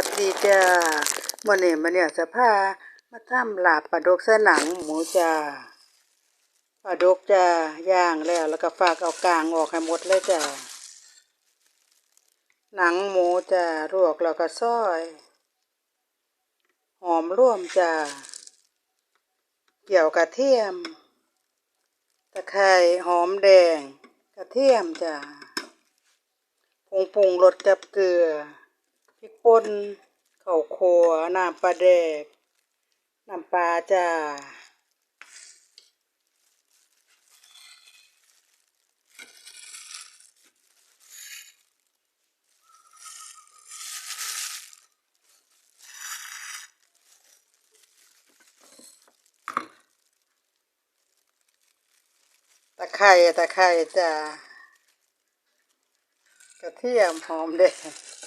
วัสดีจ้ามื่อนี้มาเนี่ยจะพามาทำลาบปลาดกใส่หนังหมูจ้าปลาดกจ้าย่างแล้ว แล้วก็ฝากเอากลางออกให้หมดเลยจ้าหนังหมูจ้าลวกแล้วก็ซอย หอมร่วมจ้าเกี่ยวกระเทียม ตะไคร้หอมแดง กระเทียมจ้าผงปรุงรสกับเกลือ พริกป่นข้าวคั่วน้ำปลาแดก น้ำปลาจ้าตะไคร้ตะไคร้จ้ากระเทียมหอมแดง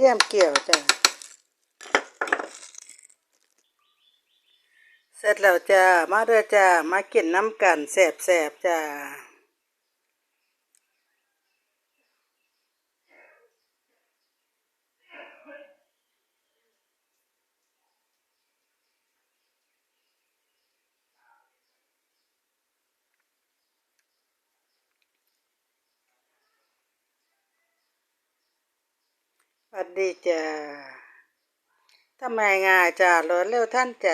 เที่ยมเกี่ยวจ้ะเสร็จแล้วจ้า มาเด้อจ้า มากินน้ำกันแสบๆจ้า ส วัสดีจ้าทำไมง่ายจ้ารวดเร็วท่านใจ